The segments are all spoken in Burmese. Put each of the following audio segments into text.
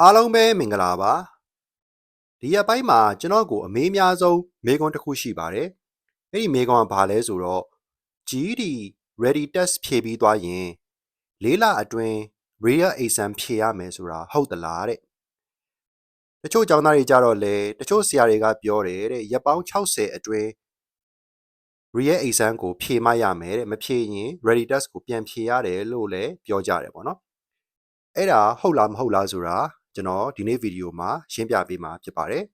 အားလုံးပဲမင်္ဂလာပါဒီရက်ပိုင်းမှာကျွန်တော်ကိုအမေးအများဆုံးမေးခွန်းတစ်ခုရှိပါတယ်အဲ့ဒီမေးခွန်းကဘာလဲဆိုတော့ GED ready test ဖြေပြီးသွားရင်လေးလအတွင်း real exam ဖြေရမယ်ဆိုတာဟုတ်သလားတဲ့တချို့ကျောင်းသားတွေကြတော့လေတချို့ဆရာတွေကပြောတယ်တဲ့ရက်ပေါင်း60အတွင်း real exam ကိုဖြေမှရမယ်တဲ့မဖြေရင် ready test ကိုပြန်ဖြေရတယ်လို့လည်းပြောကြတယ်ပေါ့နော်အဲ့ဒါဟုတ်လားမဟုတ်လားဆိုတာ ကျွန်တော်ဒီနေ့ဗီဒီယိုမှာရှင်းပြပေးမှာဖြစ်ပါတယ်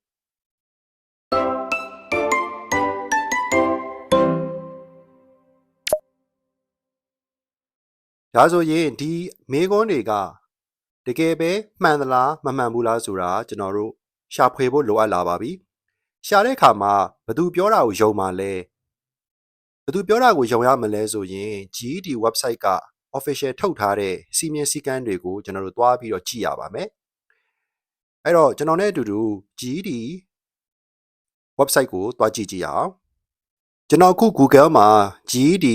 ဒါဆိုရင်ဒီမေခွန်းတွေကတကယ်ပဲမှန်သလားမမှန်ဘူးလားဆိုတာကျွန်တော်တို့ရှာဖွေဖို့လိုအပ်လာပါပြီရှာတဲ့အခါမှာဘသူပြောတာကိုယုံမှလဲဘသူပြောတာကိုယုံရမလဲဆိုရင် GED website က official ထုတ်ထားတဲ့စီမင်းစည်းကမ်းတွေကိုကျွန်တော်တို့သွားပြီးတော့ကြည့်ရပါမယ် အဲ့တော့ကျွန်တော်နဲ့အတူတူ GED website ကိုသွားကြည့်ကြည့်အောင်ကျွန်တော်အခု Google မှာ GED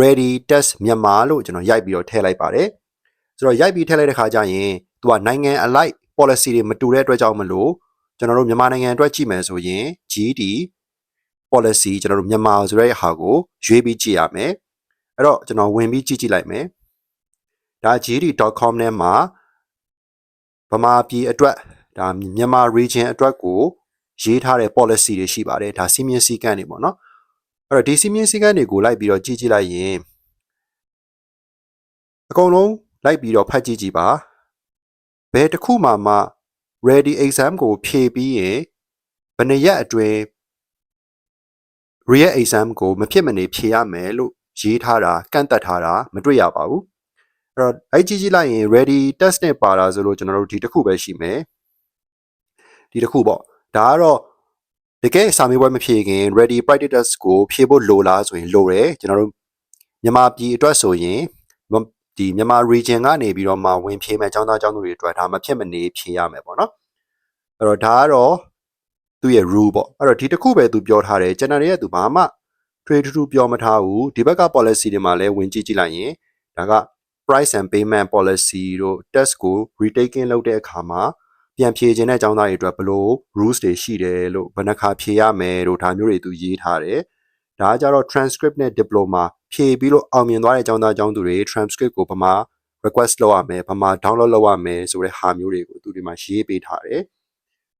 ready test မြန်မာလို့ကျွန်တော်ရိုက်ပြီးတော့ထည့်လိုက်ပါတယ်ဆိုတော့ရိုက်ပြီးထည့်လိုက်တဲ့ခါကျရင်သူကနိုင်ငံအလိုက် policy တွေမတူတဲ့အတွက်ကြောင့်မလို့ကျွန်တော်တို့မြန်မာနိုင်ငံအတွက်ကြည့်မယ်ဆိုရင် GED policy ကျွန်တော်တို့မြန်မာဆိုတဲ့ဟာကိုရွေးပြီးကြည့်ရမယ်အဲ့တော့ကျွန်တော်ဝင်ပြီးကြည့်ကြည့်လိုက်မယ်ဒါ gd.com ထဲမှာ ဗမာပြည်အတွက်ဒါမြန်မာ region အတွက်ကိုရေးထားတဲ့ policy တွေရှိပါတယ်ဒါစီမင်းစည်းကမ်းတွေပေါ့နော်အဲ့တော့ဒီစီမင်းစည်းကမ်းတွေကိုလိုက်ပြီးတော့ကြည့်ကြည့်လိုက်ရင်အကုန်လုံးလိုက်ပြီးတော့ဖတ်ကြည့်ကြည့်ပါဘယ်တစ်ခုမှမှ ready exam ကို ဖြေပြီးရင်ဘယ်နှစ်ရက်အတွင်း real exam ကိုမဖြစ်မနေဖြေရမယ်လို့ရေးထားတာကန့်သက်ထားတာမတွေ့ရပါဘူး အဲ့တော့အဲ့ကြည့်ကြည့်လိုက်ရင် ready test နဲ့ပါတာဆိုလို့ကျွန်တော်တို့ဒီတစ်ခုပဲရှိမယ်ဒီတစ်ခုပေါ့ဒါကတော့တကယ်စာမေးပွဲမဖြေခင် ready practice test ကိုဖြေဖို့လိုလားဆိုရင်လိုတယ်ကျွန်တော်တို့မြန်မာပြည်အတွက်ဆိုရင်ဒီမြန်မာ region ကနေပြီးတော့မှဝင်ဖြေမဲ့ចောင်းသားចောင်းသူတွေအတွက်ဒါမဖြစ်မနေဖြေရမယ်ပေါ့နော်အဲ့တော့ဒါကတော့သူ့ရဲ့ rule ပေါ့အဲ့တော့ဒီတစ်ခုပဲသူပြောထားတယ်ကျွန်တော်ရဲ့သူဘာမှထွေထူးထူးပြောမထားဘူးဒီဘက်က policy တွေမှာလည်းဝင်ကြည့်ကြည့်လိုက်ရင်ဒါက price and payment policy တို့ test ကို retaking လုပ်တဲ့အခါမှာပြန်ဖြေခြင်းတဲ့ចောင်းသားတွေအတွက်ဘယ်လို rules တွေရှိတယ်လို့ဘယ်နှခါဖြေရမယ်လို့ဒါမျိုးတွေသူရေးထားတယ်ဒါကကြတော့ transcript နဲ့ diploma ဖြေပြီးလို့အောင်မြင်သွားတဲ့ចောင်းသားចောင်းသူတွေ transcript ကိုဘာမှ request လုပ်ရမယ်ဘာမှ download လုပ်ရမယ်ဆိုတဲ့ဟာမျိုးတွေကိုသူဒီမှာရေးပေးထားတယ်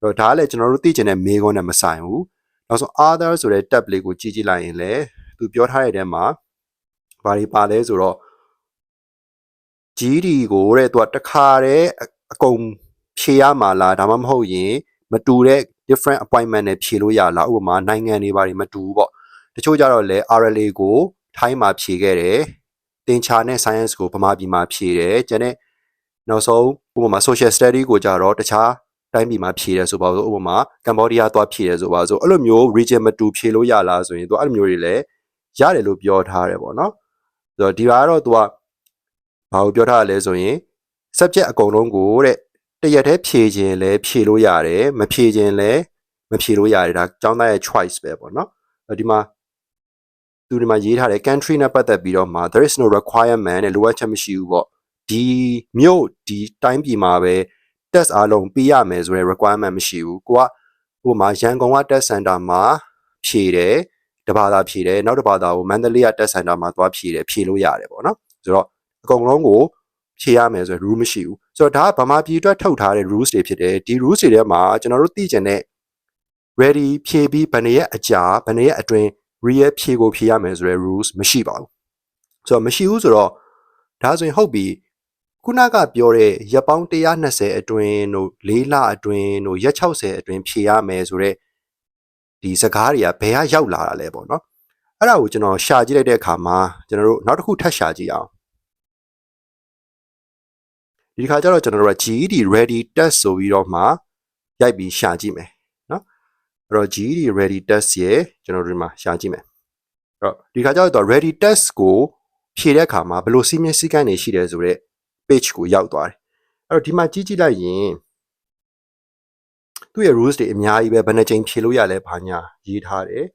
အဲ့တော့ဒါကလည်းကျွန်တော်တို့သိချင်တဲ့မေးခွန်းနဲ့မဆိုင်ဘူးနောက်ဆုံး other ဆိုတဲ့ tab လေးကိုကြည့်ကြည့်လိုက်ရင်လည်းသူပြောထားတဲ့ထဲမှာဘာတွေပါလဲဆိုတော့ GD ကိုတဲ့သူကတခါတည်းအကုန်ဖြေရမှာလားဒါမှမဟုတ်ရင်မတူတဲ့ different appointment နဲ့ဖြေလို့ရလားဥပမာနိုင်ငံတွေဘာတွေမတူဘူးပေါ့တချို့ကြတော့လေ RLA ကိုထိုင်းမှာဖြေခဲ့တယ်တင်ချာနဲ့ science ကိုဗမာပြည်မှာဖြေတယ်ကျန်တဲ့နောက်ဆုံးဥပမာ social study ကိုကြတော့တခြားတိုင်းပြည်မှာဖြေတယ်ဆိုပါစို့ဥပမာကမ္ဘောဒီးယားသွားဖြေတယ်ဆိုပါစို့အဲ့လိုမျိုး region မတူဖြေလို့ရလားဆိုရင်သူအဲ့လိုမျိုးတွေလည်းရတယ်လို့ပြောထားတယ်ပေါ့နော်ဆိုတော့ဒီဟာကတော့သူက ဘာကိုပြောထားရလဲဆိုရင် subject အကုန်လုံးကိုတဲ့တရက်တည်းဖြေခြင်းလဲဖြေလို့ရတယ်မဖြေခြင်းလဲမဖြေလို့ရတယ်ဒါကျောင်းသားရဲ့ choice ပဲပေါ့နော်ဒီမှာသူဒီမှာရေးထားတယ် country နဲ့ပတ်သက်ပြီးတော့မှ there is no requirement နဲ့လိုအပ်ချက်မရှိဘူးပေါ့ဒီမြို့ဒီတိုင်းပြည်မှာပဲ test အားလုံးပြီးရမယ်ဆိုတဲ့ requirement မရှိဘူးကိုကဟိုမှာရန်ကုန်က test center မှာဖြေတယ်တဘာသာဖြေတယ်နောက်တဘာသာကိုမန္တလေးက test center မှာသွားဖြေတယ်ဖြေလို့ရတယ်ပေါ့နော်ဆိုတော့ အကုန်လုံးကိုဖြေရမယ်ဆိုရယ် rule မရှိဘူးဆိုတော့ဒါကဗမာပြည်အတွက်ထုတ်ထားတဲ့ rules တွေဖြစ်တယ်ဒီ rules တွေထဲမှာကျွန်တော်တို့သိကျင်တဲ့ ready ဖြေပြီးဘယ်နှစ်ရက်အကြာဘယ်နှစ်ရက်အတွင်း real ဖြေကိုဖြေရမယ်ဆိုရယ် rules မရှိပါဘူးဆိုတော့မရှိဘူးဆိုတော့ဒါဆိုရင်ဟုတ်ပြီခုနကပြောတဲ့ရက်ပေါင်း120အတွင်းတို့၄လအတွင်းတို့ရက်60အတွင်းဖြေရမယ်ဆိုတော့ဒီစကားတွေကဘယ်ကရောက်လာတာလဲပေါ့နော်အဲ့ဒါကိုကျွန်တော်ရှာကြည့်လိုက်တဲ့အခါမှာကျွန်တော်တို့နောက်တစ်ခုထပ်ရှာကြည့်အောင် ဒီခါကျတော့ကျွန်တော်တို့က GED ready test ဆိုပြီးတော့မှရိုက်ပြီးရှာကြည့်မယ်နော်အဲ့တော့ GED ready test ရဲ့ကျွန်တော်တို့ဒီမှာရှာကြည့်မယ်အဲ့တော့ဒီခါကျတော့ ready test ကိုဖြေတဲ့အခါမှာဘယ်လိုစီးမြင်စည်းကမ်းတွေရှိတယ်ဆိုတော့ page ကိုရောက်သွားတယ်အဲ့တော့ဒီမှာကြည့်ကြည့်လိုက်ရင်သူ့ရဲ့ rules တွေအများကြီးပဲဘယ်နှကြိမ်ဖြေလို့ရလဲဘာညာရေးထားတယ်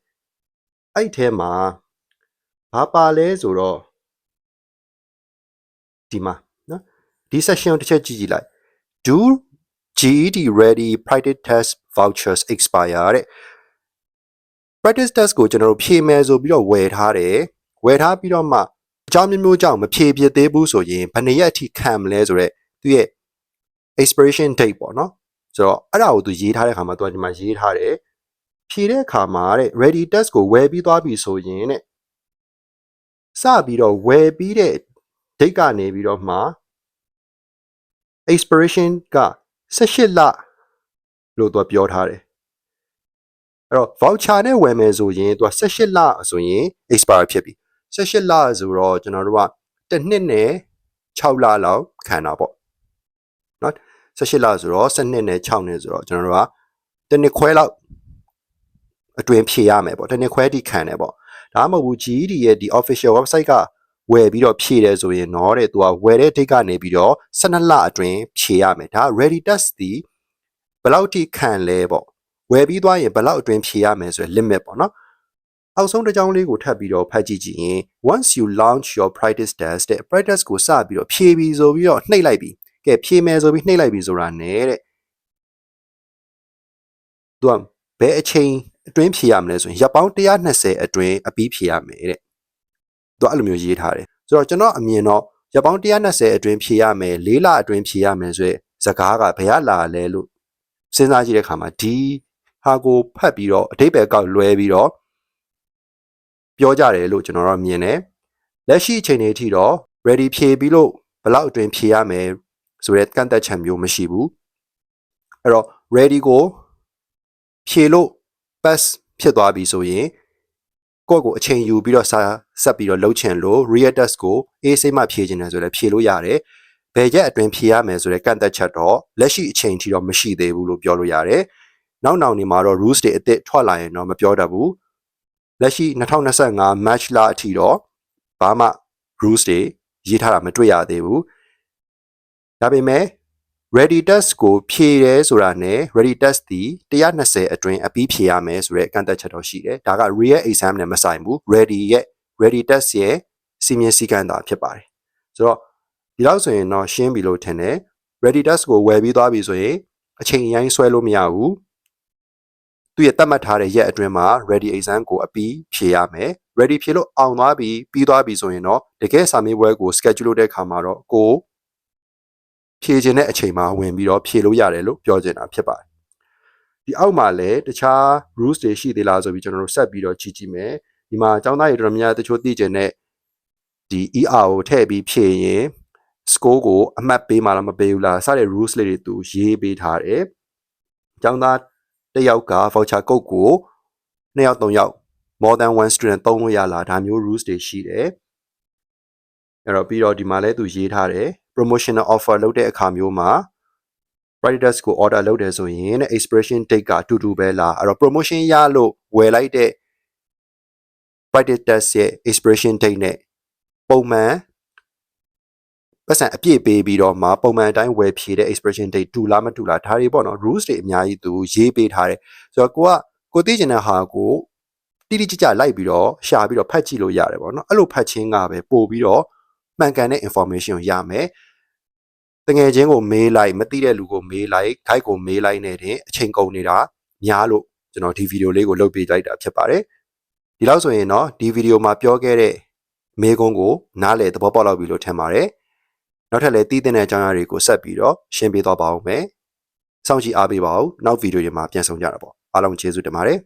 အဲ့ဒီထဲမှာဘာပါလဲဆိုတော့ဒီမှာနော် ဒီ session ကိုတစ်ချက်ကြည့်ကြည့်လိုက် do GED ready practice test vouchers expire တဲ့ practice test ကိုကျွန်တော်တို့ဖြည့်မယ်ဆိုပြီးတော့ဝယ်ထားတယ်ဝယ်ထားပြီးတော့မှအကြောင်းမျိုးမျိုးကြောင့်မဖြည့်ဖြစ်သေးဘူးဆိုရင်ဘယ်နှစ်ရက်အထိခံမလဲဆိုတော့သူရဲ့ expiration date ပေါ့နော်ဆိုတော့အဲ့ဒါကိုသူရေးထားတဲ့ခါမှာသူကဒီမှာရေးထားတယ်ဖြည့်တဲ့အခါမှာတဲ့ ready test ကိုဝယ်ပြီးသွားပြီဆိုရင်တဲ့စပြီးတော့ဝယ်ပြီးတဲ့ date ကနေပြီးတော့မှ expiration က18လလို့သူကပြောထားတယ်အဲ့တော့ voucher နဲ့ဝယ်မယ်ဆိုရင်သူက18လဆိုရင် expire ဖြစ်ပြီ18လဆိုတော့ကျွန်တော်တို့ကတစ်နှစ်နဲ့6လလောက်ခံတာပေါ့နော်18လဆိုတော့7နှစ်နဲ့6နှစ်ဆိုတော့ကျွန်တော်တို့ကတစ်နှစ်ခွဲလောက်အတွင်းဖြည့်ရမယ်ပေါ့တစ်နှစ်ခွဲတိခံတယ်ပေါ့ဒါမှမဟုတ်ဘူး GED ရဲ့ဒီ official website က ဝယ်ပြီးတော့ဖြည့်တယ်ဆိုရင်တော့တဲ့သူကဝယ်တဲ့ date ကနေပြီးတော့12လအတွင်းဖြည့်ရမယ်ဒါ ready test ဒီဘယ်လောက်ထိခံလဲပေါ့ဝယ်ပြီးသွားရင်ဘယ်လောက်အတွင်းဖြည့်ရမယ်ဆိုရယ် limit ပေါ့နော်အောက်ဆုံးတစ်ကြောင်းလေးကိုထပ်ပြီးတော့ဖတ်ကြည့်ကြည့်ရင် once you launch your practice test တဲ့ practice ကိုစပြီးတော့ဖြည့်ပြီးဆိုပြီးတော့နှိပ်လိုက်ပြီကဲဖြည့်မယ်ဆိုပြီးနှိပ်လိုက်ပြီဆိုတာနဲ့တဲ့သူကဘယ်အချိန်အတွင်းဖြည့်ရမလဲဆိုရင်ရပ်ပေါင်း120အတွင်းအပြီးဖြည့်ရမယ်တဲ့ သူကအဲ့လိုမျိုးရေးထားတယ်ဆိုတော့ကျွန်တော်အမြင်တော့ရပ်ပေါင်း120အတွင်းဖြည့်ရမယ်၄လအတွင်းဖြည့်ရမယ်ဆိုရယ်စကားကဘယ်ရလာလဲလို့စဉ်းစားကြည့်တဲ့အခါမှာဒီဟာကိုဖတ်ပြီးတော့အတိတ်ပဲကောက်လွဲပြီးတော့ပြောကြတယ်လို့ကျွန်တော်တို့မြင်တယ်လက်ရှိအချိန်တွေအထိတော့ ready ဖြည့်ပြီးလို့ဘယ်လောက်အတွင်းဖြည့်ရမယ်ဆိုတဲ့ကန့်သက်ချက်မျိုးမရှိဘူးအဲ့တော့ ready ကိုဖြည့်လို့ pass ဖြစ်သွားပြီဆိုရင် ကိုယ့်ကိုအချိန်ယူပြီးတော့စာဆက်ပြီးတော့လှုပ်ချင်လို့ real test ကိုအေးစိတ်မှဖြည့်ခြင်းတယ်ဆိုလည်းဖြည့်လို့ရတယ်ဘယ်ရက်အတွင်းဖြည့်ရမယ်ဆိုတဲ့ကန့်သက်ချက်တော့လက်ရှိအချိန်ထိတော့မရှိသေးဘူးလို့ပြောလို့ရတယ်နောက်နောက်နေမှာတော့ rules တွေအစ်စ်ထွက်လာရင်တော့မပြောတတ်ဘူးလက်ရှိ2025 match လအထိတော့ဘာမှ rules တွေရေးထားတာမတွေ့ရသေးဘူးဒါပေမဲ့ ready test ကိုဖြည့်ရဲဆိုတာနဲ့ ready test ဒီ120အတွင်းအပြီးဖြည့်ရမယ်ဆိုတဲ့ကန့်သက်ချက်တော့ရှိတယ်ဒါက real exam နဲ့မဆိုင်ဘူး ready ရဲ့ ready test ရဲ့စီမင်းစည်းကမ်းတာဖြစ်ပါတယ်ဆိုတော့ဒီလောက်ဆိုရင်တော့ရှင်းပြီလို့ထင်တယ် ready test ကိုဝယ်ပြီးသွားပြီဆိုရင်အချိန်အရင်ဆွဲလို့မရဘူးသူရဲ့သတ်မှတ်ထားတဲ့ရက်အတွင်းမှာ ready exam ကိုအပြီးဖြည့်ရမယ် ready ဖြည့်လို့အောင်သွားပြီပြီးသွားပြီဆိုရင်တော့တကယ်စာမေးပွဲကို schedule လုပ်တဲ့အခါမှာတော့ကို ဖြည့်ခြင်းတဲ့အချိန်မှာဝင်ပြီးတော့ဖြည့်လို့ရတယ်လို့ပြောချင်တာဖြစ်ပါတယ်ဒီအောက်မှာလည်းတခြား rules တွေရှိသေးလားဆိုပြီးကျွန်တော်တို့ဆက်ပြီးတော့ကြည့်ကြည့်မယ်ဒီမှာအကြောင်းသားတွေတော်တော်များများတချို့သိကျင်တဲ့ဒီ ER ကိုထည့်ပြီးဖြည့်ရင် score ကိုအမှတ်ပေးမှလားမပေးဘူးလားစတဲ့ rules လေးတွေသူရေးပေးထားတယ်အကြောင်းသားတစ်ယောက်က voucher code ကိုနှစ်ယောက်သုံးယောက် more than one student သုံးလို့ရလားဒါမျိုး rules တွေရှိတယ်အဲ့တော့ပြီးတော့ဒီမှာလည်းသူရေးထားတယ် promotional offer လုပ်တဲ့အခါမျိုးမှာ Prides ကို order လုပ်တယ်ဆိုရင်တဲ့ expiration date ကအတူတူပဲလားအဲ့တော့ promotion ရလို့ဝယ်လိုက်တဲ့ Prides test ရဲ့ expiration date နဲ့ပုံမှန်ပတ်စံအပြည့်ပေးပြီးတော့မှပုံမှန်အတိုင်းဝယ်ဖြည့်တဲ့ expiration date တူလားမတူလားဒါတွေပေါ့နော် rules တွေအများကြီးသူရေးပေးထားတယ်ဆိုတော့ကိုကကိုသိကျင်တဲ့ဟာကိုတိတိကျကျလိုက်ပြီးတော့ရှာပြီးတော့ဖတ်ကြည့်လို့ရတယ်ပေါ့နော်အဲ့လိုဖတ်ခြင်းကပဲပို့ပြီးတော့မှန်ကန်တဲ့ information ကိုရမယ် တငယ်ချင်းကိုမေးလိုက်မသိတဲ့လူကိုမေးလိုက် guide ကိုမေးလိုက်နေတဲ့အချိန်ကုန်နေတာများလို့ကျွန်တော်ဒီဗီဒီယိုလေးကိုလုပ်ပေးလိုက်တာဖြစ်ပါတယ်ဒီလောက်ဆိုရင်တော့ဒီဗီဒီယိုမှာပြောခဲ့တဲ့မေးခွန်းကိုနားလည်သဘောပေါက်လောက်ပြီလို့ထင်ပါတယ်နောက်ထပ်လည်းတည်တဲ့အကြောင်းအရာတွေကိုဆက်ပြီးတော့ရှင်းပြသွားပါဦးမယ်စောင့်ကြည့်အားပေးပါဦးနောက်ဗီဒီယိုတွေမှာပြန်ဆောင်ကြတာပေါ့အားလုံးကျေးဇူးတင်ပါတယ်